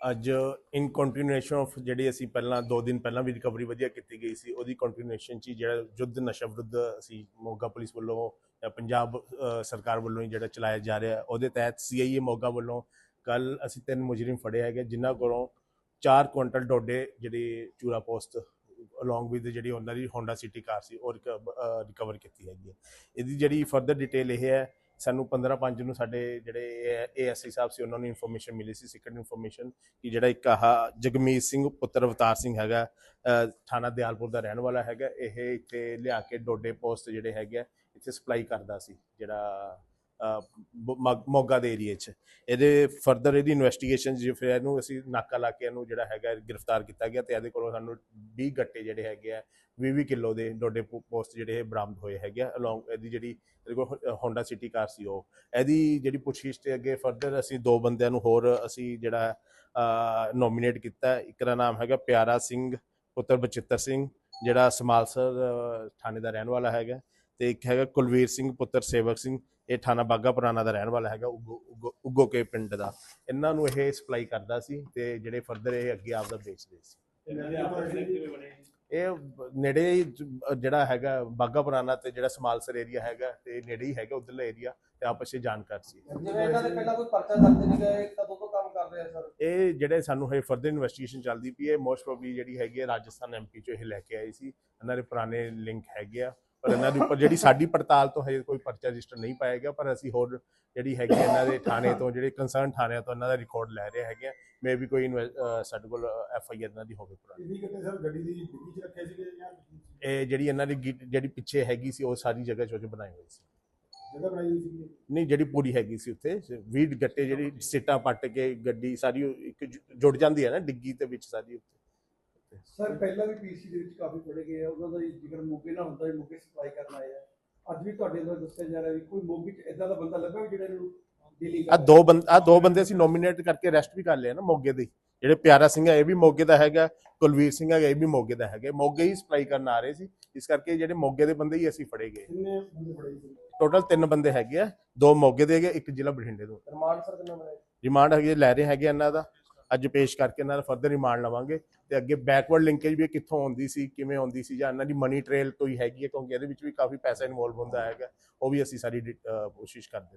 ਅੱਜ ਇਨ continuation of ਜਿਹੜੀ ਅਸੀਂ ਪਹਿਲਾਂ 2 ਦਿਨ ਪਹਿਲਾਂ ਵੀ ਰਿਕਵਰੀ ਵਧੀਆ ਕੀਤੀ ਗਈ ਸੀ, ਉਹਦੀ ਕੰਟੀਨਿਊਏਸ਼ਨ ਚ ਹੀ ਜਿਹੜਾ ਯੁੱਧ ਨਸ਼ਾ ਵਿਰੁੱਧ ਅਸੀਂ ਮੋਗਾ ਪੁਲਿਸ ਵੱਲੋਂ ਜਾਂ ਪੰਜਾਬ ਸਰਕਾਰ ਵੱਲੋਂ ਹੀ ਜਿਹੜਾ ਚਲਾਇਆ ਜਾ ਰਿਹਾ, ਉਹਦੇ ਤਹਿਤ ਸੀਆਈਏ ਮੋਗਾ ਵੱਲੋਂ ਕੱਲ ਅਸੀਂ ਤਿੰਨ ਮੁਜਰਮ ਫੜੇ ਹੈਗੇ, ਜਿਨ੍ਹਾਂ ਕੋਲੋਂ 4 ਕੁਇੰਟਲ ਡੋਡੇ ਜਿਹੜੀ ਚੂਰਾ ਪੋਸਟ ਅਲੋਂਗ ਵਿਦ ਜਿਹੜੀ ਉਹਨਾਂ ਦੀ ਹੋਂਡਾ ਸਿਟੀ ਕਾਰ ਸੀ, ਉਹ ਰਿਕਵਰ ਕੀਤੀ ਹੈਗੀ ਹੈ। ਇਹਦੀ ਜਿਹੜੀ ਫਰਦਰ ਡਿਟੇਲ ਇਹ ਹੈ ਸਾਨੂੰ 15 5 ਨੂੰ ਸਾਡੇ ਜਿਹੜੇ ਏਐਸਆਈ ਸਾਹਿਬ ਸੀ ਉਹਨਾਂ ਨੂੰ ਇਨਫੋਰਮੇਸ਼ਨ ਮਿਲੀ ਸੀ ਸਿਕਰਟ ਇਨਫੋਰਮੇਸ਼ਨ ਕਿ ਜਿਹੜਾ ਇੱਕ ਆਹ ਜਗਮੀਤ ਸਿੰਘ ਪੁੱਤਰ ਅਵਤਾਰ ਸਿੰਘ ਹੈਗਾ ਥਾਣਾ ਦਿਆਲਪੁਰ ਦਾ ਰਹਿਣ ਵਾਲਾ ਹੈਗਾ ਇਹ ਇੱਥੇ ਲਿਆ ਕੇ ਡੋਡੇ ਪੋਸਟ ਜਿਹੜੇ ਹੈਗੇ ਆ, ਇੱਥੇ ਸਪਲਾਈ ਕਰਦਾ ਸੀ ਜਿਹੜਾ ਮੋਗਾ ਦੇ ਏਰੀਏ 'ਚ। ਇਹਦੇ ਫਰਦਰ ਇਹਦੀ ਇਨਵੈਸਟੀਗੇਸ਼ਨ ਜੇ ਫਿਰ ਇਹਨੂੰ ਅਸੀਂ ਨਾਕਾ ਲਾ ਕੇ ਇਹਨੂੰ ਜਿਹੜਾ ਹੈਗਾ ਗ੍ਰਿਫਤਾਰ ਕੀਤਾ ਗਿਆ ਤੇ ਇਹਦੇ ਕੋਲੋਂ ਸਾਨੂੰ 20 ਗੱਟੇ ਜਿਹੜੇ ਹੈਗੇ ਆ 20 ਕਿਲੋ ਦੇ ਡੋਡੇ ਪੋ- ਪੋਸਟ ਜਿਹੜੇ ਇਹ ਬਰਾਮਦ ਹੋਏ ਹੈਗੇ ਆ ਅਲੋਂਗ ਇਹਦੀ ਜਿਹੜੀ ਇਹਦੇ ਕੋਲ ਹੋਂਡਾ ਸਿਟੀ ਕਾਰ ਸੀ ਉਹ। ਇਹਦੀ ਜਿਹੜੀ ਪੁੱਛਗਿੱਛ ਤੇ ਅੱਗੇ ਫਰਦਰ ਅਸੀਂ ਦੋ ਬੰਦਿਆਂ ਨੂੰ ਹੋਰ ਅਸੀਂ ਜਿਹੜਾ ਨੋਮੀਨੇਟ ਕੀਤਾ। ਇੱਕ ਦਾ ਨਾਮ ਹੈਗਾ ਪਿਆਰਾ ਸਿੰਘ, ਪੁੱਤਰ ਬਚਿੱਤਰ ਸਿੰਘ, ਜਿਹੜਾ ਸਮਾਲਸਰ ਥਾਣੇ ਦਾ ਰਹਿਣ ਵਾਲਾ ਹੈਗਾ। ਤੇ ਇੱਕ ਹੈਗਾ ਕੁਲਵੀਰ ਸਿੰਘ ਪੁੱਤਰ ਸੇਵਕ ਸਿੰਘ ਇਹ ਥਾਣਾ ਬਾਗਾ ਪੁਰਾਣਾ ਦਾ ਰਹਿਣ ਵਾਲਾ ਹੈਗਾ ਉਗੋ ਕੇ ਪਿੰਡ ਦਾ। ਇਹਨਾਂ ਨੂੰ ਇਹ ਸਪਲਾਈ ਕਰਦਾ ਸੀ ਤੇ ਜਿਹੜੇ ਫਰਦਰ ਇਹ ਅੱਗੇ ਆਪਦਾ ਵੇਚਦੇ ਸੀ। ਇਹ ਨੇੜੇ ਹੀ ਜਿਹੜਾ ਹੈਗਾ ਬਾਗਾ ਪੁਰਾਣਾ ਤੇ ਜਿਹੜਾ ਸਮਾਲਸਰ ਏਰੀਆ ਹੈਗਾ ਤੇ ਨੇੜੇ ਹੀ ਹੈਗਾ ਉਧਰਲਾ ਏਰੀਆ ਤੇ ਆਪਸ ਵਿੱਚ ਜਾਣਕਾਰ ਸੀ। ਜਿਵੇਂ ਇਹਨਾਂ ਦੇ ਪਹਿਲਾਂ ਕੋਈ ਪਰਚਾ ਦਰਜ ਨਹੀਂ ਗਿਆ ਇਹ ਕਦੋਂ ਤੋਂ ਕੰਮ ਕਰ ਰਹੇ ਆ ਸਰ? ਇਹ ਜਿਹੜੇ ਸਾਨੂੰ ਹਜੇ ਫਰਦਰ ਇਨਵੈਸਟੀਗੇਸ਼ਨ ਚੱਲਦੀ ਪਈ ਹੈ ਮੋਸਟ ਪ੍ਰੋਬਬਲੀ ਜਿਹੜੀ ਹੈਗੀ ਹੈ ਰਾਜਸਥਾਨ ਐਮਪੀ ਚੋਂ ਇਹ ਲੈ ਕੇ ਆਏ ਸੀ। ਇਹਨਾਂ ਦੇ ਪੁਰਾਣੇ ਲਿੰਕ ਹੈਗੇ ਆ। ਪਰ ਇਹਨਾਂ ਦੇ ਉੱਪਰ ਜਿਹੜੀ ਸਾਡੀ ਪੜਤਾਲ ਤੋਂ ਹਜੇ ਕੋਈ ਪਰਚਾ ਰਜਿਸਟਰ ਨਹੀਂ ਪਾਇਆ ਗਿਆ ਪਰ ਅਸੀਂ ਹੋਰ ਜਿਹੜੀ ਹੈਗੀ ਇਹਨਾਂ ਦੇ ਥਾਣੇ ਤੋਂ ਜਿਹੜੇ ਕੰਸਰਨ ਥਾਣਿਆਂ ਤੋਂ ਇਹਨਾਂ ਦਾ ਰਿਕਾਰਡ ਲੈ ਰਹੇ ਹੈਗੇ ਆ। ਮੇ ਵੀ ਕੋਈ ਸਾਡੇ ਕੋਲ ਐਫ ਆਈ ਆਰ ਇਹਨਾਂ ਦੀ ਹੋਵੇ ਪੁਰਾਣੀ। ਇਹਦੀ ਕਿਤੇ ਸਰ ਗੱਡੀ ਦੀ ਡਿੱਗੀ 'ਚ ਰੱਖੇ ਸੀਗੇ ਜਾਂ ਇਹ ਜਿਹੜੀ ਇਹਨਾਂ ਦੀ ਜਿਹੜੀ ਪਿੱਛੇ ਹੈਗੀ ਸੀ ਉਹ ਸਾਰੀ ਜਗ੍ਹਾ ਚੋਂ ਬਣਾਈ ਹੋਈ ਸੀ। ਜਗ੍ਹਾ ਬਣਾਈ ਹੋਈ ਸੀਗੀ? ਨਹੀਂ ਜਿਹੜੀ ਪੂਰੀ ਹੈਗੀ ਸੀ ਉੱਥੇ 20 ਗੱਟੇ ਜਿਹੜੀ ਸਿੱਟਾਂ ਪੱਟ ਕੇ ਗੱਡੀ ਸਾਰੀ ਇੱਕ ਜੁੜ ਜਾਂਦੀ ਹੈ ਨਾ ਡਿੱਗੀ ਦੇ ਵਿੱਚ ਸਾਰੀ ਉੱਥੇ। ਸਰ ਪਹਿਲਾਂ ਵੀ ਪੀਸੀ ਦੇ ਵਿੱਚ ਕਾਫੀ ਫੜੇ ਗਏ ਆ। ਉਹਨਾਂ ਦਾ ਜ਼ਿਕਰ ਮੋਗੇ ਨਾਲ ਹੁੰਦਾ ਹੈ ਮੋਗੇ ਸਪਲਾਈ ਕਰਨ ਆਏ ਆ। ਅੱਜ ਵੀ ਤੁਹਾਡੇ ਵੱਲੋਂ ਦੱਸਿਆ ਜਾ ਰਿਹਾ ਵੀ ਕੋਈ ਮੋਗੇ 'ਚ ਇਦਾਂ ਦਾ ਬੰਦਾ ਲੱਗਾ ਵੀ ਜਿਹੜਾ ਇਹਨੂੰ ਆ ਦੋ ਬੰਦ ਆ ਦੋ ਬੰਦੇ ਅਸੀਂ ਨੋਮੀਨੇਟ ਕਰਕੇ ਅਰੈਸਟ ਵੀ ਕਰ ਲਏ ਨਾ ਮੋਗੇ ਦੇ। ਜਿਹੜੇ ਪਿਆਰਾ ਸਿੰਘ ਹੈ ਇਹ ਵੀ ਮੋਗੇ ਦਾ ਹੈਗਾ। ਕੁਲਵੀਰ ਸਿੰਘ ਹੈਗਾ ਇਹ ਵੀ ਮੋਗੇ ਦਾ ਹੈਗਾ। ਮੋਗੇ ਹੀ ਸਪਲਾਈ ਕਰਨ ਆ ਰਹੇ ਸੀ। ਇਸ ਕਰਕੇ ਜਿਹੜੇ ਮੋਗੇ ਦੇ ਬੰਦੇ ਹੀ ਅਸੀਂ ਫੜੇ ਗਏ। ਕਿੰਨੇ ਬੰਦੇ ਫੜੇ ਸੀ? ਟੋਟਲ ਤਿੰਨ ਬੰਦੇ ਹੈਗੇ ਆ। ਦੋ ਮੋਗੇ ਦੇ ਹੈਗੇ ਇੱਕ ਜ਼ਿਲ੍ਹਾ ਬਠਿੰਡੇ ਤੋਂ। ਰਿਮਾਂਡ ਸਰ ਕਿੰਨਾ ਬਣਾਇਆ ਰਿਮਾਂਡ ਹੈਗੇ ਲੈ ਰਹੇ ਹੈਗੇ ਇਹਨਾਂ ਦਾ। ਅੱਜ ਪੇਸ਼ ਕਰਕੇ ਇਹਨਾਂ ਦਾ ਫਰਦਰ ਰਿਮਾਂਡ ਲਵਾਂਗੇ ਤੇ ਅੱਗੇ ਬੈਕਵਰਡ ਲਿੰਕੇਜ ਵੀ ਕਿੱਥੋਂ ਆਉਂਦੀ ਸੀ, ਕਿਵੇਂ ਆਉਂਦੀ ਸੀ ਜਾਂ ਇਹਨਾਂ ਦੀ ਮਨੀ ਟ੍ਰੇਲ ਕੋਈ ਹੈਗੀ ਹੈ ਕਿਉਂਕਿ ਇਹਦੇ ਵਿੱਚ ਵੀ ਕਾਫੀ ਪੈਸਾ ਇਨਵੋਲਵ ਹੁੰਦਾ ਹੈਗਾ, ਉਹ ਵੀ ਅਸੀਂ ਸਾਰੀ ਡਿ- ਕੋਸ਼ਿਸ਼ ਕਰਦੇ